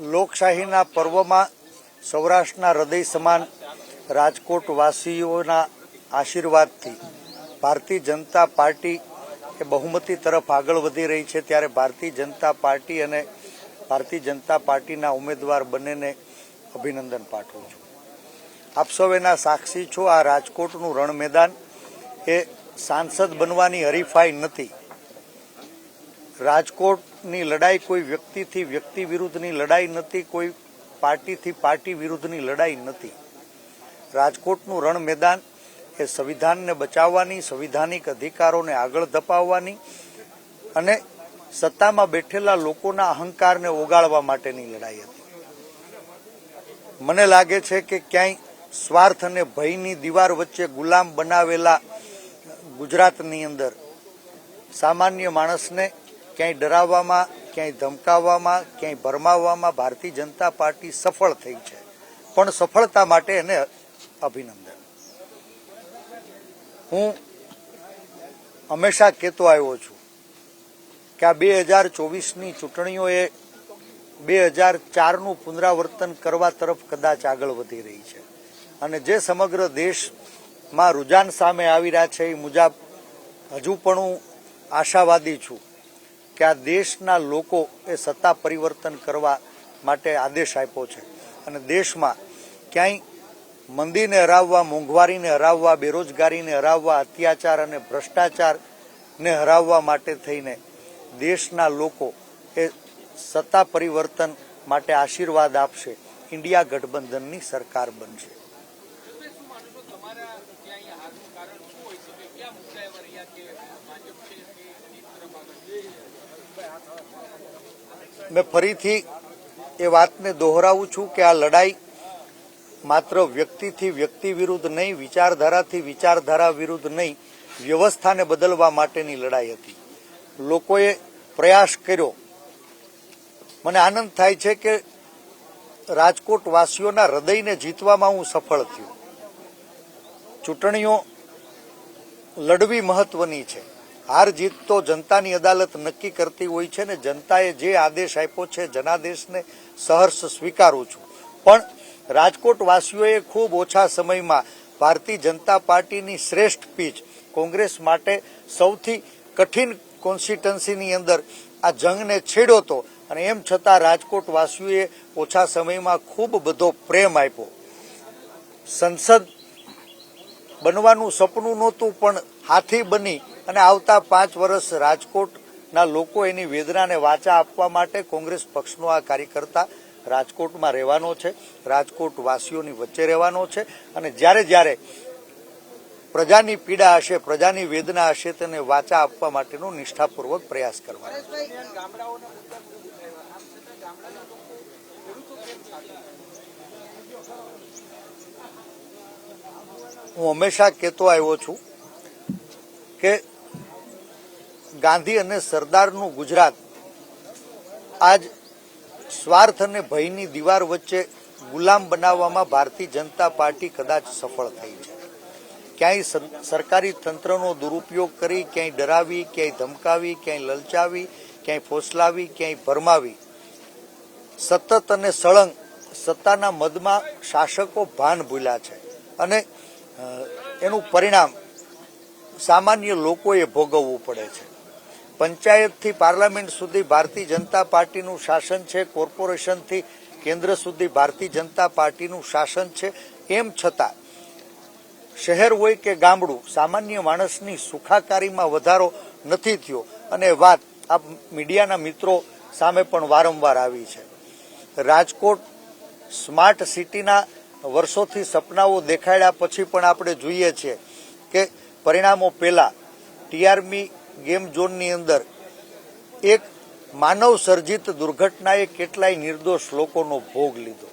લોકશાહીના પર્વમાં સૌરાષ્ટ્રના હૃદય સમાન રાજકોટવાસીઓના આશીર્વાદથી ભારતીય જનતા પાર્ટી એ બહુમતી તરફ આગળ વધી રહી છે. ત્યારે ભારતીય જનતા પાર્ટી અને ભારતીય જનતા પાર્ટીના ઉમેદવાર બંનેને અભિનંદન પાઠવું છું. આપ સૌ એના સાક્ષી છો. આ રાજકોટનું રણ મેદાન એ સાંસદ બનવાની હરીફાઈ નથી. રાજકોટની લડાઈ કોઈ વ્યક્તિથી વ્યક્તિ વિરુદ્ધની લડાઈ નથી, કોઈ પાર્ટીથી પાર્ટી વિરુદ્ધની લડાઈ નથી. રાજકોટનું રણ મેદાન એ સંવિધાનને બચાવવાની, સંવિધાનિક અધિકારોને આગળ ધપાવવાની અને સત્તામાં બેઠેલા લોકોના અહંકારને ઓગાળવા માટેની લડાઈ હતી. મને લાગે છે કે ક્યાંય સ્વાર્થ અને ભયની દીવાર વચ્ચે ગુલામ બનાવેલા ગુજરાતની અંદર સામાન્ય માણસને ક્યાંય ડરાવવામાં, ક્યાંય ધમકાવવામાં, ક્યાંય ભરમાવવામાં ભારતીય જનતા પાર્ટી સફળ થઈ છે. પણ સફળતા માટે એને અભિનંદન. હું હંમેશા કહેતો આવ્યો છું કે આ બે હજાર ચોવીસની ચૂંટણીઓએ બે હજાર ચારનું પુનરાવર્તન કરવા તરફ કદાચ આગળ વધી રહી છે. અને જે સમગ્ર દેશમાં રુઝાન સામે આવી રહ્યા છે એ મુજબ હજુ પણ હું આશાવાદી છું. કે આ દેશના લોકો એ સત્તા પરિવર્તન કરવા માટે આદેશ આપ્યો છે. અને દેશમાં ક્યાંય મંદીને હરાવવા, મોંઘવારીને હરાવવા, બેરોજગારીને હરાવવા, અત્યાચાર અને ભ્રષ્ટાચારને હરાવવા માટે થઈને દેશના લોકો એ સત્તા પરિવર્તન માટે આશીર્વાદ આપશે. ઇન્ડિયા ગઠબંધનની સરકાર બનશે. કારણ મેં ફરીથી એ વાતને દોહરાવું છું કે આ લડાઈ માત્ર વ્યક્તિથી વ્યક્તિ વિરુદ્ધ નહીં, વિચારધારાથી વિચારધારા વિરુદ્ધ નહીં, વ્યવસ્થાને બદલવા માટેની લડાઈ હતી. લોકોએ પ્રયાસ કર્યો. મને આનંદ થાય છે કે રાજકોટ વાસીઓના હૃદયને જીતવામાં હું સફળ થયો. ચૂંટણીઓ લડવી મહત્વની છે. હાર જીત તો જનતાની અદાલત નક્કી કરતી હોય છે ને જનતાએ જે આદેશ આપ્યો છે જનાદેશને સહર્ષ સ્વીકારું છું. પણ રાજકોટ વાસીઓએ ખૂબ ઓછા સમયમાં ભારતીય જનતા પાર્ટીની શ્રેષ્ઠ પીચ કોંગ્રેસ માટે સૌથી કઠિન કોન્સ્ટિટન્સીની અંદર આ જંગને છેડ્યો હતો અને એમ છતાં રાજકોટ વાસીઓએ ઓછા સમયમાં ખૂબ બધો પ્રેમ આપ્યો. સંસદ બનવાનું સપનું નહોતું પણ હાથી બની અને આવતા પાંચ વર્ષ રાજકોટના લોકો એની વેદનાને વાચા આપવા માટે કોંગ્રેસ પક્ષનો આ કાર્યકર્તા રાજકોટમાં રહેવાનો છે. રાજકોટ વાસીઓની વચ્ચે રહેવાનો છે. અને જ્યારે જ્યારે પ્રજાની પીડા હશે, પ્રજાની વેદના હશે, તેને વાચા આપવા માટેનો નિષ્ઠાપૂર્વક પ્રયાસ કરવાનો હું હંમેશા કહેતો આવ્યો છું કે ગાંધી અને સરદારનું ગુજરાત આજ સ્વાર્થ અને ભયની દીવાર વચ્ચે ગુલામ બનાવવામાં ભારતીય જનતા પાર્ટી કદાચ સફળ થઈ છે. ક્યાંય સર- સરકારી તંત્રનો દુરુપયોગ કરી, ક્યાંય ડરાવી, ક્યાંય ધમકાવી, ક્યાંય લલચાવી, ક્યાંય ફોસલાવી, ક્યાંય ભરમાવી. સતત અને સળંગ સત્તાના મદમાં શાસકો ભાન ભૂલ્યા છે અને એનું પરિણામ સામાન્ય લોકોએ ભોગવવું પડે છે. પંચાયતથી પાર્લામેન્ટ સુધી ભારતીય જનતા પાર્ટીનું શાસન છે, કોર્પોરેશનથી કેન્દ્ર સુધી ભારતીય જનતા પાર્ટીનું શાસન છે. એમ છતાં, શહેર હોય કે ગામડું, સામાન્ય માણસની સુખાકારીમાં વધારો નથી થયો. અને વાત આ મીડિયાના મિત્રો સામે પણ વારંવાર આવી છે. રાજકોટ સ્માર્ટ સિટીના વર્ષોથી સપનાઓ દેખાડ્યા પછી પણ આપણે જોઈએ છીએ કે પરિણામો પહેલા ટીઆરમી ગેમ ઝોનની અંદર એક માનવ સર્જિત દુર્ઘટનાએ કેટલાય નિર્દોષ લોકોનો ભોગ લીધો.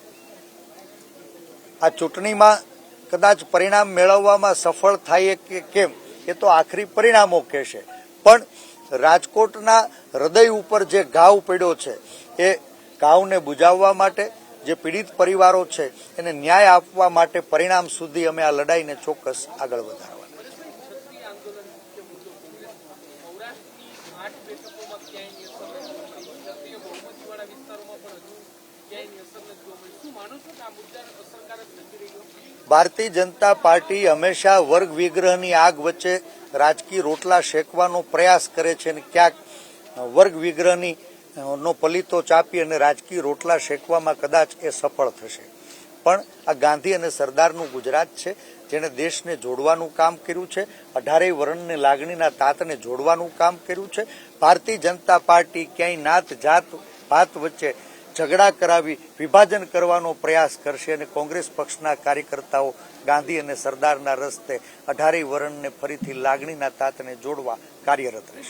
આ ચૂંટણીમાં કદાચ પરિણામ મેળવવામાં સફળ થાય કે કેમ, એ તો આખરી પરિણામો કહેશે. પણ રાજકોટના હૃદય ઉપર જે ઘાવ પડ્યો છે, એ ઘાવને બુજાવવા માટે જે પીડિત પરિવારો છે, એને ન્યાય આપવા માટે પરિણામ સુધી અમે આ લડાઈને ચોક્કસ આગળ વધારવા ક્ષત્રિય આંદોલન મુખ્ય મુદ્દો કોંગ્રેસનો સૌરાષ્ટ્રની આઠ બેઠકોમાં ક્યાંય એ સમય ક્ષત્રિય બહુમતીવાળા વિસ્તારોમાં પણ હજુ ક્યાંયની અસર નથી જોવા મળી શું માનો છો કે આ મુદ્દા અસરકારક નથી રહ્યો ભારતીય જનતા પાર્ટી હંમેશા વર્ગ વિગ્રહની આગ વચ્ચે રાજકીય રોટલા શેકવાનો પ્રયાસ કરે છે અને ક્યાંક વર્ગ વિગ્રહની નો પલિતો ચાપી અને રાજકીય રોટલા શેકવામાં કદાચ એ સફળ થશે. પણ આ ગાંધી અને સરદારનું ગુજરાત છે, જેણે દેશને જોડવાનું કામ કર્યું છે, અઢારેય વર્ણની લાગણીના તાતને જોડવાનું કામ કર્યું છે. ભારતીય જનતા પાર્ટી ક્યાંય નાત જાત ભાત વચ્ચે ઝઘડા કરાવી વિભાજન કરવાનો પ્રયાસ કરશે અને કોંગ્રેસ પક્ષના કાર્યકર્તાઓ ગાંધી અને સરદારના રસ્તે અઢારેય વરણને ફરીથી લાગણીના તાતને જોડવા કાર્યરત રહેશે.